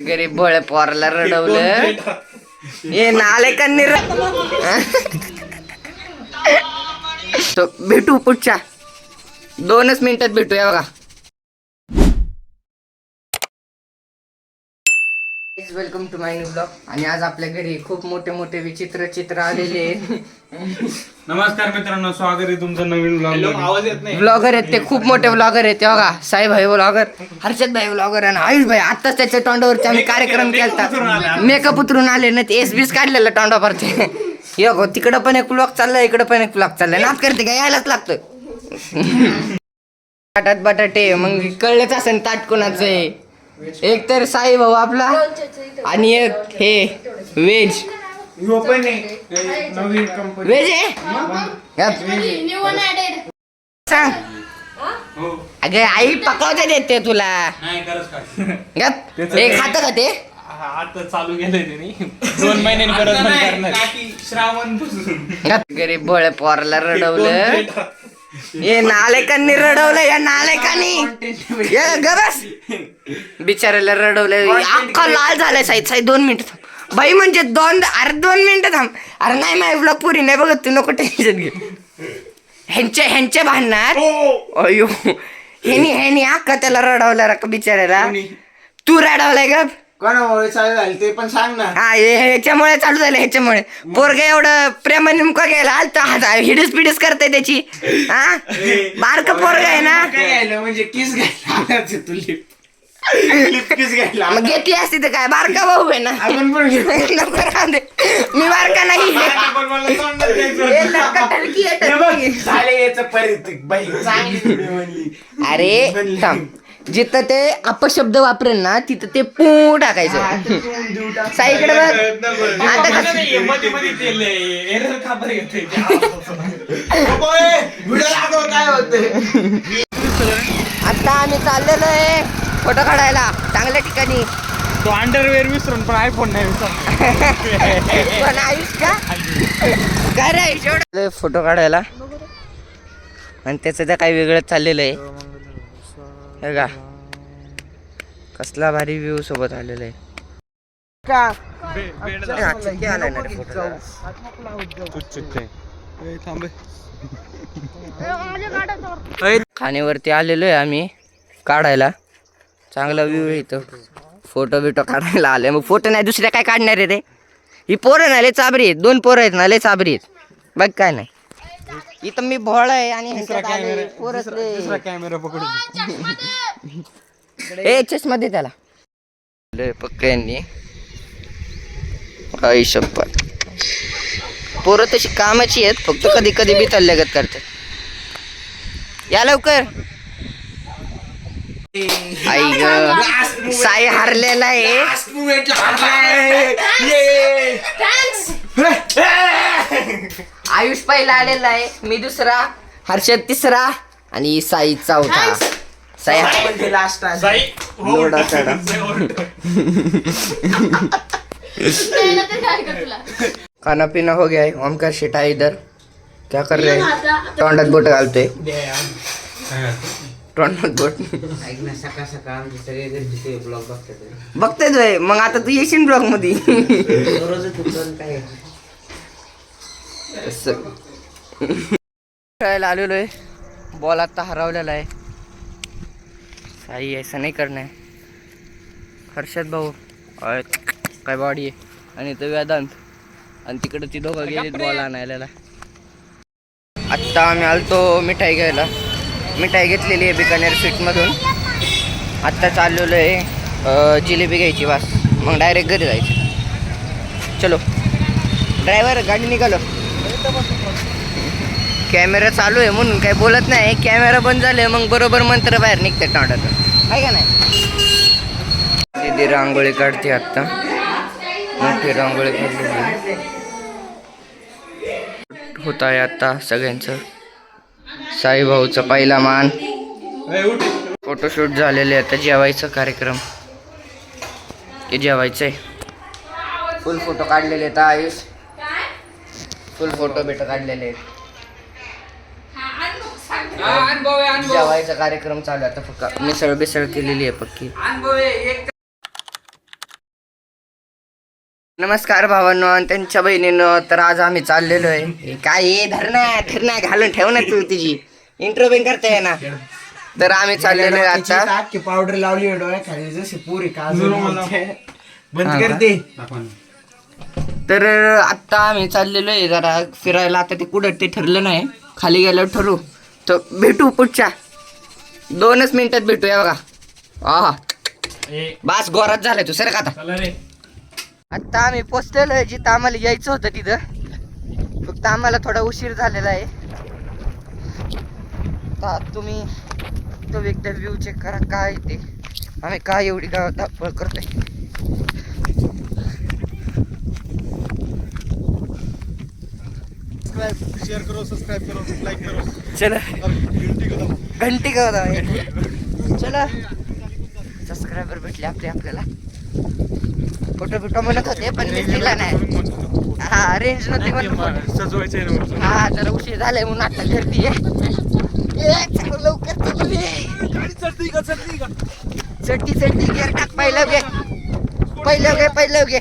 गरीब भोळे पोराला रडवलं. ये नालेकांनी र तो भेटू पुढच्या. दोनच मिनिटात भेटूया बघा. Welcome to my new blog आणि आज आपल्या घरी खूप मोठे मोठे विचित्र चित्र आलेले नमस्कार मित्रांनो स्वागत आहे तुमचं नवीन ब्लॉग आवाज येत नाही. ब्लॉगर आहेत ते खूप मोठे ब्लॉगर आहेत ते बघा साई भाई ब्लॉगर हर्षद भाई ब्लॉगर आणि आयुष भाई. आताच त्याच्या तोंडावरती आम्ही कार्यक्रम केलता. मेकअप उतरून आले ना ते एस बीस काढलेलं तोंडावरती. यो गो तिकडं पण एक ब्लॉग चाललाय इकडं पण एक ब्लॉग चाललाय. नाच करते का? यायलाच लागतं ताटात बटाटे मग कळलंच असेल ताट कोणाचं आहे. एक तर साई भाऊ आपला आणि एक हे व्हेज ह्यो पण आहे हे नवीन कंपनी व्हेज आहे? गप. सांग. हो? अगं आई पकवते देते तुला. नाही करत काय गप हे खातं का ते? आता चालू केलंय त्यांनी. दोन महिन्यांनी परत बंद करणार. श्रावणपासून. गप. गरीब भोळे पोराला रडवलं. हे नालेकांनी रडवलं या नालेकांनी. ये गबस. बिचाराला रडवलं अख्खा लाल झालाय साईद साईद दोन मिनिट थांब. बाई म्हणजे दोन अरे दोन मिनिटं थांब. अरे नाही माझी ब्लॉग पुरी नाही बघत तू नको टेन्शन घे ह्यांच्या ह्यांच्या भांडणार अयो ह्यानी ह्यानी अख्खा त्याला रडवलं रा बिचाराला तू रडवलाय ग कोणामुळे चालू झालं ते पण सांग ना. हा हे- ह्याच्यामुळे चालू झालं ह्याच्यामुळे पोरग एवढं प्रेमाने नेमकं घ्यायला आलता हिडीस पिडीस करते त्याची. हा? बारक पोरग आहे ना. काय घ्यायला म्हणजे किस घ्यायला तू लिप लिप किस घ्यायला मग घेतली असती तर काय? बारका भाऊ आहे ना. आपण पण घेऊ. नको राहू दे. मी बारका नाही आपण मला तोंडात द्यायचं हे होतं. लटका टलकी आहे, हे बघ, टलकी. झाले याचं परिस्थिती. बाई चांगली video बनली. अरे. थांब. जिथं ते अपशब्द वापरेल ना तिथं ते पू टाकायचं. साईकडे बघ. आता कसं आता आम्ही चाललेलो आहे फोटो काढायला चांगल्या ठिकाणी. तो अंडरवेअर विसरून पण आयफोन नाही विसरला पण आयुष का? काय रे फोटो काढायला. आणि त्याचं तर काही वेगळंच चाललेलं आहे. हे का कसला भारी व्ह्यू सोबत आलेलं आहे. का? हा, चिक्की आलाय ना रे photo ला. खाण्यावरती आलेलो आहे आम्ही काढायला. चांगला व्ह्यू आहे इथं. फोटो बिटो काढायला आले मग फोटो नाही दुसऱ्या काय काढणार आहे रे? ही पोरं ना लय चाबरी आहेत. दोन पोरं आहेत ना लय चाबरी आहेत. बघ काय नाही. इथं मी भोळ आहे आणि ह्यांच्यात आले. कॅमेरा पकडून ए चष्मा दे त्याला. लय पक्क यांनी आई पोरं तशी कामाची आहेत फक्त कधी कधी बी चालल्यागत करतात. या लवकर. आई ग. साई हारलेला आहे आयुष पहिला आलेला आहे. मी दुसरा हर्षद तिसरा आणि साई चौथा. साई म्हणजे लास्ट लोडा चढा. खाना पीना हो गया है ओमकार शेटा इधर. क्या कर रहे हैं? तोंडात बोट घालतोय तोंडात बोट. सकाळ सकाळ आमचे सगळे घरचे ब्लॉग बघतात. बघतेच होय मग आता तू येशील ब्लॉगमध्ये काय. खेळायला आलेलो आहे. बॉल आता हरवलेला आहे. साई असं नाही करणं हर्षद भाऊ काय बॉडी आहे. आणि तो वेदांत. आणि तिकडे ती दोघं गेलीत बॉल आणायला. आत्ता आम्ही आलतो मिठाई घ्यायला. मिठाई घेतलेली आहे बिकानेर स्वीटमधून आत्ता चाललेलो आहे जिलेबी घ्यायची वास. मग डायरेक्ट घरी जायचं. चलो. ड्रायव्हर गाडी निघालो. कॅमेरा चालू आहे म्हणून काही बोलत नाही. कॅमेरा बंद झाले मग बरोबर मंत्र बाहेर निघते तोंडातून. आहे का नाही? दीदी रांगोळी काढते आत्ता. मोठी रांगोळी काढली होत आहे आता सगळ्यांचं. साईभाऊचा पहिला मान. फोटोशूट झालेले आता जेवायचं कार्यक्रम. ते आहे फुल फोटो काढलेले आहेत आयुष. फुल फोटो बिटो काढलेले आहेत. जेवायचा कार्यक्रम चालू आहे आता फक्त. मिसळ बिसळ केलेली आहे पक्की. नमस्कार भावांनो आणि त्यांच्या बहिणीनं तर आज आम्ही चाललेलो आहे. काय धरणा धरणा घालून ठेव ना तू तुझी इंट्रो बिन करता ना तर आम्ही चाललेलो आहे आता. की पावडर लावली डोळ्या खाली जशी पुरी का बंद करते तर आत्ता आम्ही चाललेलो आहे. जरा फिरायला आता ते कुठं ते ठरलं नाही. खाली गेल्यावर ठरू. तर भेटू पुढच्या. दोनच मिनिटात भेटूया बघा. हा बास गोरात झालाय तू. सर का आता? आत्ता आम्ही पोचलेलो आहे जिथं आम्हाला यायचं होतं तिथं. फक्त आम्हाला थोडा उशीर झालेला आहे. आता तुम्ही तो एकदा व्ह्यू चेक करा काय ते. आम्ही काय एवढी गावात धापळ करतोय शेअर करो सबस्क्राईब करो लाईक करो चला घंटी को दबाओ. घंटी का चला सबस्क्रायबर भेटले आपले आपल्याला फोटो बिटो म्हणत होते पण मी दिला नाही हा रेंज नव्हती म्हणून photo. सजवायचं आहे ना वरचं. हा जरा उशीर झालाय म्हणून आता गर्दी आहे चल लवकर चल रे. चटणी चटणी गिअर टाक पहिलं घे पहिलं घे पहिलं घे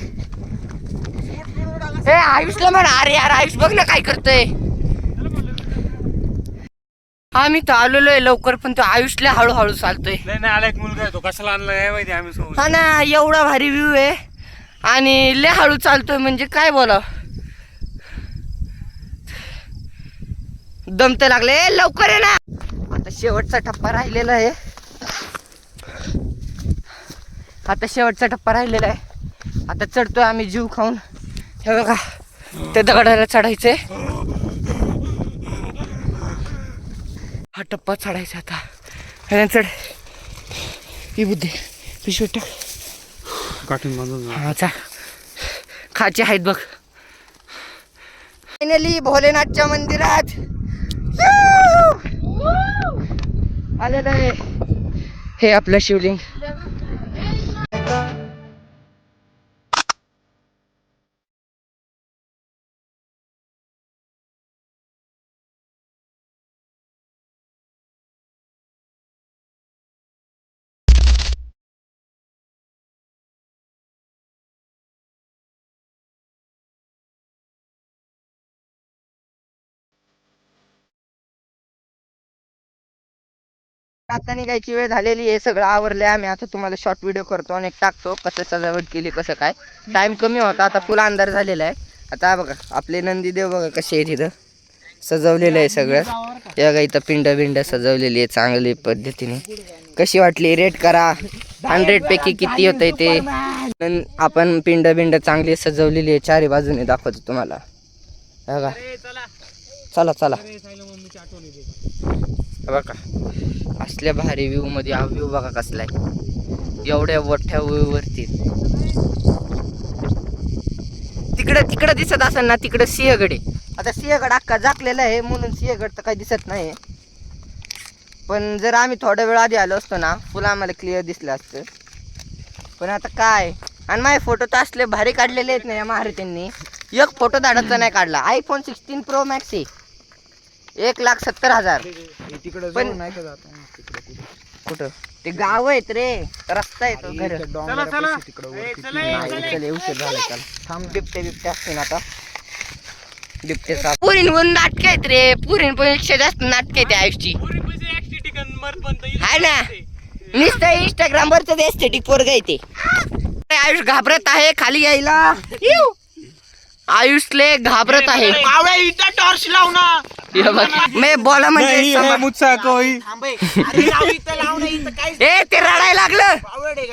ए आयुषला म्हणा अरे यार आयुष बघ ना काय करतोय. आम्ही तर आलेलो आहे लवकर पण तो आयुषला हळूहळू चालतोय. नाही नाही आला एक मुलगा आहे तो. कशाला आणला काय माहिती आम्ही सोबत. हा ना एवढा भारी व्ह्यू आहे. आणि लय हळू चालतोय म्हणजे काय बोला दम तर लागले. ए, लवकर आहे ना. आता शेवटचा टप्पा राहिलेला आहे. आता शेवटचा टप्पा राहिलेला आहे. आता चढतोय आम्ही जीव खाऊन. हे बघा त्या दगडाला चढायचंय हा टप्पा चढायचा आता. ह्याला चढ. ही बुद्धी. पिशवी टाक काठीन बांधून जा. हा चा खाचे आहेत बघ. फायनली भोलेनाथच्या मंदिरात. आलेलं आहे. हे आपलं शिवलिंग. आता निघायची वेळ झालेली आहे सगळं आवरलंय आम्ही. आता तुम्हाला शॉर्ट व्हिडिओ करतो आणि टाकतो कसं सजावट केली कसं काय. टाइम कमी होता आता फुल अंधार झालेला आहे. आता बघा आपले नंदीदेव बघा कसे आहे तिथं सजवलेलं आहे सगळं. हे बघा इथं पिंड बिंड सजवलेली आहे चांगली पद्धतीने. कशी वाटली? रेट करा. हंड्रेड पैकी किती होतंय ते. आपण पिंड बिंड चांगली सजवलेली आहे. चारी बाजूने दाखवतो तुम्हाला. हे बघा. चला चला. बघा. असल्या भारी व्ह्यू मध्ये हा व्ह्यू बघा कसला आहे एवढ्या मोठ्या व्ह्यू वरती. तिकडं तिकडं दिसत असेल ना तिकडं सिंहगड आहे. आता सिंहगड अख्खा झाकलेला आहे म्हणून सिंहगड तर काही दिसत नाही पण जर आम्ही थोडा वेळ आधी आलो असतो ना फुलं आम्हाला क्लिअर दिसलं असतं. पण आता काय? आणि माझे फोटो तर असले भारी काढलेले आहेत ना या महारथींनी. एक फोटो धाडाचा नाही काढला. आयफोन सिक्स्टीन प्रो मॅक्स आहे. एक लाख सत्तर हजार. तिकडे पण- नाही का जात? तिकडे कुठं? ते गाव आहेत रे. रस्ता आहे तो घर. चला चला. तिकडे चला. चल. उशीर झाला चल. थांब बिबटे बिबटे असतील आता. बिबटेचा पुरींवरून नाटक आहेत रे. पुरींपेक्षा जास्त नाटक आहेत आयुषची पण हाय ना. नुसतं इंस्टाग्राम वरच एस्थेटिक पोरग आहे ते. आयुष घाबरत आहे खाली यायला. इव. आयुषले घाबरत आहे. टॉर्च लाव मे बोला म्हणजे नहीं है समज- मुझसा कोई. थांबे अरे लाव इथं लाव ना इथं काय ए ते रडायला लागलं. आहे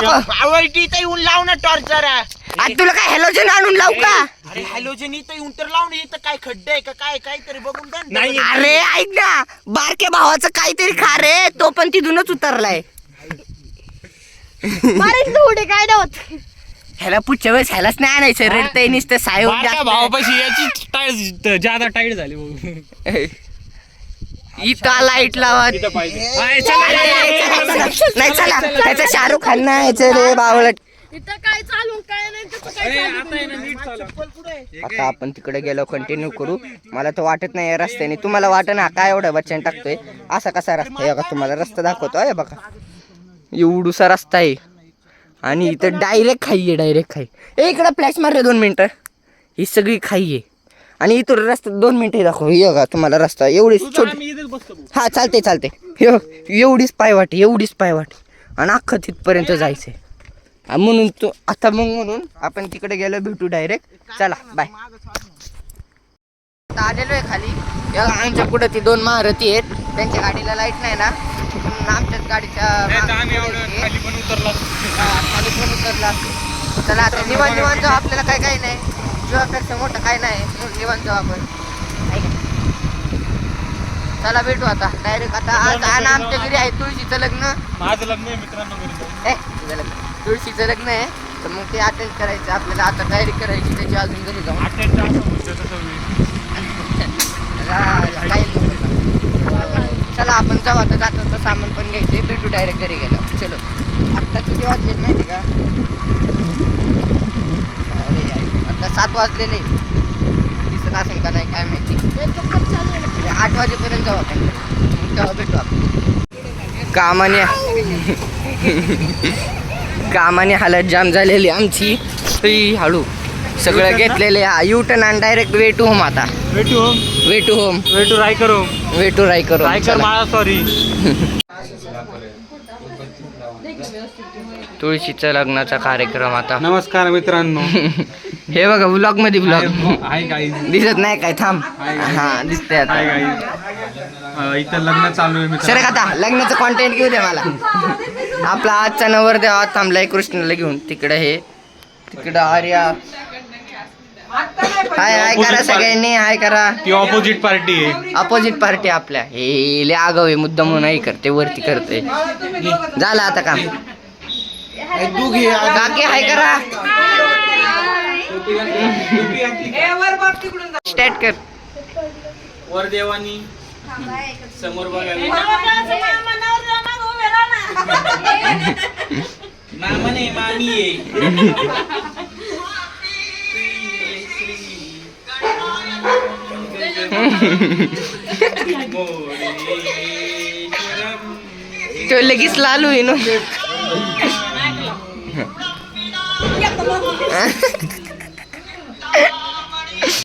का? पावळ इथं येऊन लाव ना टॉर्च जरा आज तुला काय हॅलोजन आणून लावू का? अरे हॅलोजन इथं येऊन तर लाव ना इथं काय खड्डे आहे का काय काहीतरी बघून द्या ना. नाही. अरे ऐक ना. बारक्या भावाचं काहीतरी खा रे. तो पण तिथूनच उतरलाय. उडे काय नव्हत? ह्याला पुढच्या वेळेस ह्यालाच नाही आणायचं. रडतय नुसतं साय बारक्या भावापाशी याची ज्यादा टाईट झाली भाऊ. इथं लाइट लावा. इथं पाहिजे. आय, चला, अरे, चला, चला, चला. चला. नाही चला. त्याचं शाहरुख खान नाही यायचं रे बावळट. इथं काय चालून काय नाही त्याचं काय अरे, चालू आता आहे ना, नीट चालव. आता आपण तिकडे गेलो कंटिन्यू करू. मला तर वाटत नाही या रस्त्याने. तुम्हाला वाटत ना काय एवढं बच्चन टाकतोय? असा कसा रस्ता आहे? बघा तुम्हाला रस्ता दाखवतो. आहे बघा. एवढूसा रस्ता आहे. आणि इथं डायरेक्ट खाई आहे डायरेक्ट खाई. ए इकडं फ्लॅश मार रे दोन मिनटं. ही सगळी खाई आहे आणि इथून रस्ता दोन मिनटं दाखव. ये का तुम्हाला रस्ता एवढी छोटी. हा चालते चालते यो एवढीच पायवाटी एवढीच पायवाटी. आणि अख्खं तिथपर्यंत जायचंय. आ, म्हणून तो आता मग म्हणून आपण तिकडे गेलो भेटू डायरेक्ट चला बाय आता आलेलो आहे खाली. या आमच्या पुढे ती दोन महारथी आहेत. त्यांच्या गाडीला लाइट नाही ना. आमच्याच गाडीच्या आम्ही एवढं. खाली पण उतरला खाली पण उतरला असतो. चला आता निवांत निवांत जाऊ आपल्याला काय काय नाही. जीवापेक्षा मोठं काय नाही. निवांत जाऊ आपण? चला भेटू आता. डायरेक्ट आता आज आणि आमच्या घरी आहे तुळशीचं लग्न. माझं लग्न आहे मित्रांनो घरी. तुझं लग्न. तुळशीचं लग्न आहे. तर मग ते अटेंड करायचं. आपल्याला आता तयारी करायची त्याची अजून घरी जाऊन. काही. चला आपण जाऊ आता. जातो तर सामान पण घ्यायचे भेटू डायरेक्ट घरी गेलो. चलो. आत्ता किती वाजलेत माहिती का? अरे आता सात वाजलेले. दिसत असेल का नाही काय माहिती. म्हणजे आठ वाजेपर्यंत जाऊ आपण. तेव्हा भेटू आपण. कामाने कामाने हालत जाम झालेली आमची. हळू. सगळं घेतलेले हा यू टर्न आणि डायरेक्ट वे टू होम आता होम वे टू होम भेटू Raikar home way to Raikar Raikar Mala sorry तुळशीचं लग्नाचा कार्यक्रम आता. नमस्कार मित्रांनो. हे बघा ब्लॉगमध्ये ब्लॉग दिसत नाही काय थांब. हा दिसते इथं लग्न चालू आहे सर आता लग्नाचं कॉन्टेंट घेऊ दे मला. आपला आजचा नवरदेव थांबलाय कृष्णाला घेऊन. तिकडे हे तिकडं आर्या. हाय हाय करा सगळ्यांनी हाय करा. ती ऑपोजिट पार्टी आहे. अपोजिट पार्टी आपल्या. हे लय आगाव आहे मुद्दा म्हणून नाही करते वरती करते झालं आता काम. दोघी काकी हाय करा. स्टार्ट कर. वर देवानी समोर बघावी मामा नाही मामी आहे. लगेच लालू आहे ना